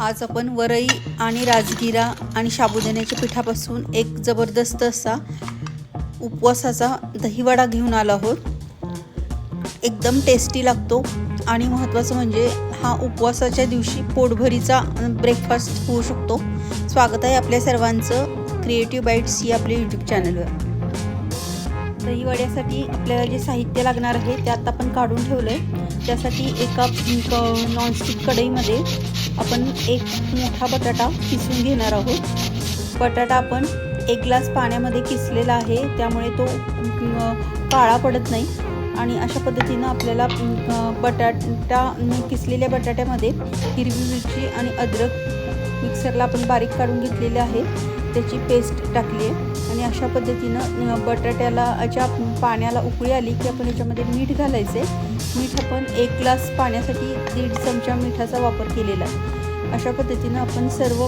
आज आपण वरई आणि राजगिरा आणि साबुदाण्याच्या पिठापासून एक जबरदस्त असा उपवासाचा दहीवडा घेऊन आलो आहोत. एकदम टेस्टी लागतो आणि महत्त्वाचं म्हणजे हा उपवासाच्या दिवशी पोटभरीचा ब्रेकफास्ट होऊ शकतो. स्वागत आहे आपल्या सर्वांचं क्रिएटिव्ह बाईट्स ही आपल्या यूट्यूब चॅनलवर दही वड्यासाठी आपल्याला जे साहित्य लागणार आहे ते आता आपण काढून ठेवलं आहे त्यासाठी एका क- नॉनस्टिक कढईमध्ये आपण एक मोठा बटाटा किसून घेणार आहोत. बटाटा आपण एक ग्लास पाण्यामध्ये किसलेला आहे त्यामुळे तो काळा पडत नाही. आणि अशा पद्धतीनं आपल्याला बटाटा किसलेल्या बटाट्यामध्ये हिरवी मिरची आणि अद्रक मिक्सरला आपण बारीक काढून घेतलेले आहे. त्याची पेस्ट टाकली आहे आणि अशा पद्धतीनं बटाट्याला ज्या पाण्याला उकळी आली की आपण याच्यामध्ये मीठ घालायचे मीठ आपण एक ग्लास पाण्यासाठी दीड चमचा मिठाचा वापर केलेला आहे. अशा पद्धतीनं आपण सर्व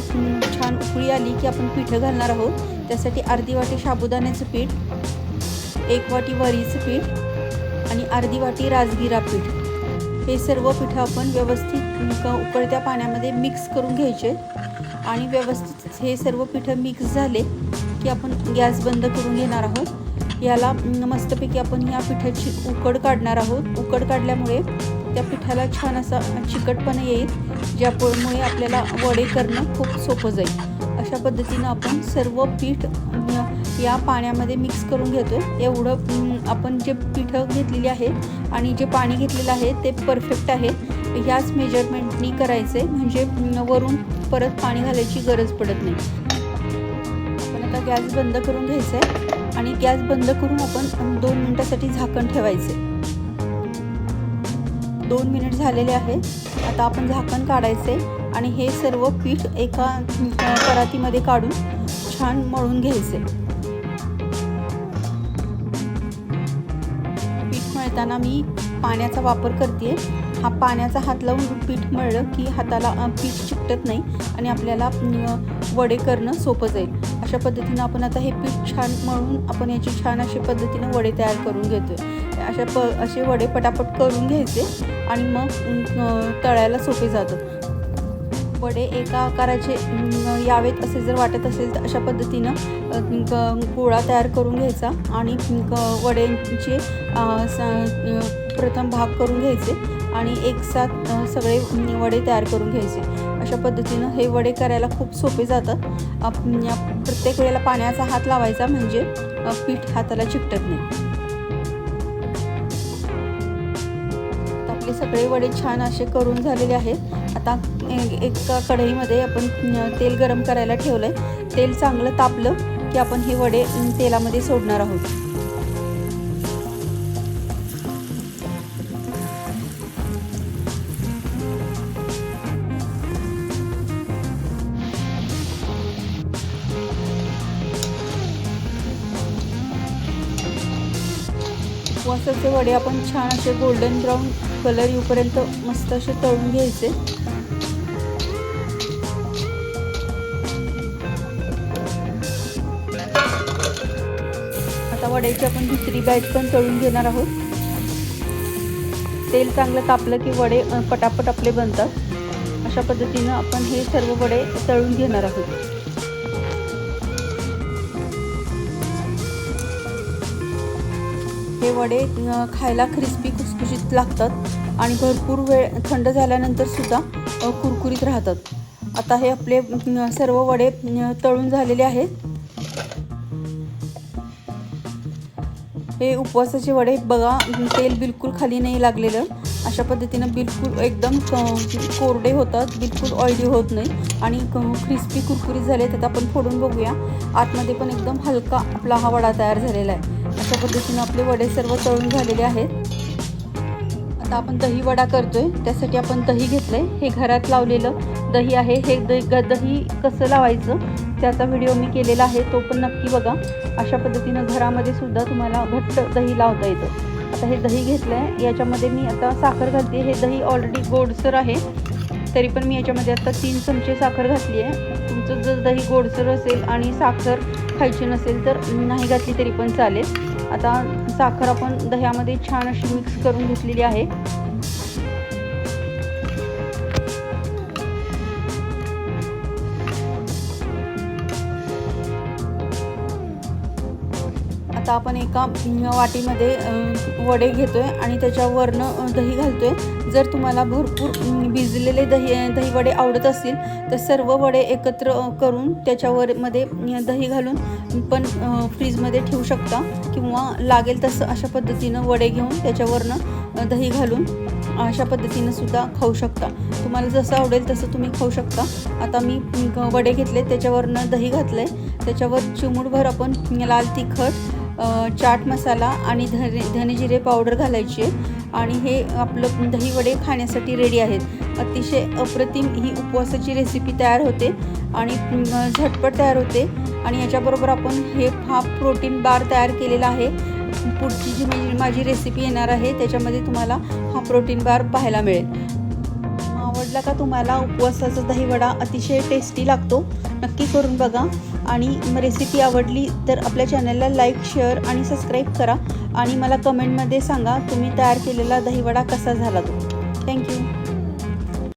छान उकळी आली की आपण पिठं घालणार आहोत. त्यासाठी अर्धी वाटी साबुदाण्याचं पीठ एक वाटी वरीचं पीठ आणि अर्धी वाटी राजगिरा पीठ. हे सर्व पिठं आपण व्यवस्थित उकळत्या पाण्यामध्ये मिक्स करून घ्यायचे. आणि व्यवस्थित हे सर्व पिठं मिक्स झाले की आपण गॅस बंद करून घेणार आहोत. याला मस्तपैकी आपण या पिठाची उकड काढणार आहोत. उकड काढल्यामुळे त्या पिठाला छान असा चिकटपणा येईल ज्यामुळे आपल्याला वडे करणं खूप सोपं जाईल. अशा पद्धतीनं आपण सर्व पीठ या पाण्यामध्ये मिक्स करून घेतो. एवढं आपण जे पिठं घेतलेली आहेत आणि जे पाणी घेतलेलं आहे ते परफेक्ट आहे. याच मेजरमेंटनी करायचे. म्हणजे वरून परत पाणी घालायची गरज पडत नाही. पण आता गॅस बंद करून घ्यायचा आहे आणि गॅस बंद करून आपण दोन मिनटासाठी झाकण ठेवायचे. दोन मिनिट झालेले आहे. आता आपण झाकण काढायचे आणि हे सर्व पीठ एका परातीमध्ये काढून छान मळून घ्यायचे. पीठ मळताना मी पाण्याचा वापर करते हा पाण्याचा हात लावून पीठ मळलं की हाताला पीठ चिकटत नाही आणि आपल्याला वडे करणं सोपं जाईल. अशा पद्धतीनं आपण आता हे पीठ छान मळून आपण याची छान अशी पद्धतीनं वडे तयार करून घेतोय. अशा प असे वडे पटापट करून घ्यायचे आणि मग तळायला सोपे जातात वडे एका आकाराचे यावेत असे जर वाटत असेल तर अशा पद्धतीनं गोळा तयार करून घ्यायचा आणि वड्यांचे स- प्रथम भाग करून घ्यायचे. आणि एक साथ सगळे वडे तयार करून घ्यायचे. अशा पद्धतीनं हे वडे करायला खूप सोपे जातात प्रत्येक वेळेला पाण्याचा हात लावायचा म्हणजे पीठ हाताला चिकटत नाही. आपले सगळे वडे छान असे करून झालेले आहेत. आता एका कढईमध्ये आपण तेल गरम करायला ठेवलं आहे तेल चांगलं तापलं की आपण हे वडे तेलामध्ये सोडणार आहोत. उपवासाचे वडे आपण छान असे गोल्डन ब्राऊन कलर येऊपर्यंत मस्त असे तळून घ्यायचे. आता वड्याची आपण दुसरी बॅच पण तळून घेणार आहोत. तेल चांगलं तापलं की वडे पटापट आपले बनतात. अशा पद्धतीनं आपण हे सर्व वडे तळून घेणार आहोत. हे वडे खायला क्रिस्पी खुसखुशीत लागतात आणि भरपूर वेळ थंड झाल्यानंतर सुद्धा कुरकुरीत राहतात. आता हे आपले सर्व वडे तळून झालेले आहेत. हे उपवासाचे वडे बघा तेल बिलकुल खाली नाही लागलेलं. अशा पद्धतीनं बिलकुल एकदम कोरडे होतात बिलकुल ऑइली होत नाही. आणि क्रिस्पी कुरकुरीत झाले तर आपण फोडून बघूया. आतमध्ये पण एकदम हलका आपला हा वडा तयार झालेला आहे. अशा पद्धतीनं आपले वडे सर्व तळून झालेले आहेत. आता आपण दही वडा करतोय. त्यासाठी आपण दही घेतलंय. हे घरात लावलेलं दही आहे. हे दही ग- दही कसं लावायचं त्याचा व्हिडिओ मी केलेला आहे. तो पण नक्की बघा. अशा पद्धतीनं घरामध्ये सुद्धा तुम्हाला घट्ट दही लावता येतं. आता हे दही घेतलं आहे याच्यामध्ये मी आता साखर घालते. हे दही ऑलरेडी गोडसर आहे. तरी पण मी याच्यामध्ये आता तीन चमचे साखर घातली आहे. तुमचं जर दही गोडसर असेल आणि साखर खायची नसेल तर नाही घातली तरी पण चालेल. आता साखर आपण दह्यामध्ये छान अशी मिक्स करून घेतलेली आहे. आता आपण एका वाटीमध्ये वडे घेतो आहे आणि त्याच्यावरनं दही घालतो आहे जर तुम्हाला भरपूर भिजलेले दही दही वडे आवडत असतील तर सर्व वडे एकत्र करून त्याच्यावर मध्ये दही घालून पण फ्रीजमध्ये ठेवू शकता. किंवा लागेल तसं अशा पद्धतीनं वडे घेऊन त्याच्यावरनं दही घालून अशा पद्धतीनं सुद्धा खाऊ शकता. तुम्हाला जसं आवडेल तसं तुम्ही खाऊ शकता. आता मी वडे घेतले त्याच्यावरनं दही घातलं आहे त्याच्यावर चिमूटभर आपण लाल तिखट चाट मसाला आणि धने धनेजिरे पावडर घालायची आणि हे आपलं दहीवडे खाण्यासाठी रेडी आहेत. अतिशय अप्रतिम ही उपवासाची रेसिपी तयार होते आणि झटपट तयार होते. आणि याच्याबरोबर आपण हे हा प्रोटीन बार तयार केलेला आहे. पुढची जी माझी माझी रेसिपी येणार आहे त्याच्यामध्ये तुम्हाला हा प्रोटीन बार पाहायला मिळेल. आवडला का तुम्हाला उपवासाचा दहीवडा? अतिशय टेस्टी लागतो. नक्की करून बघा. आणि रेसिपी आवडली तर आपल्या चॅनलला लाईक शेअर आणि सबस्क्राईब करा. आणि मला कमेंटमध्ये सांगा तुम्ही तयार केलेला दहीवडा कसा झाला तो. थँक्यू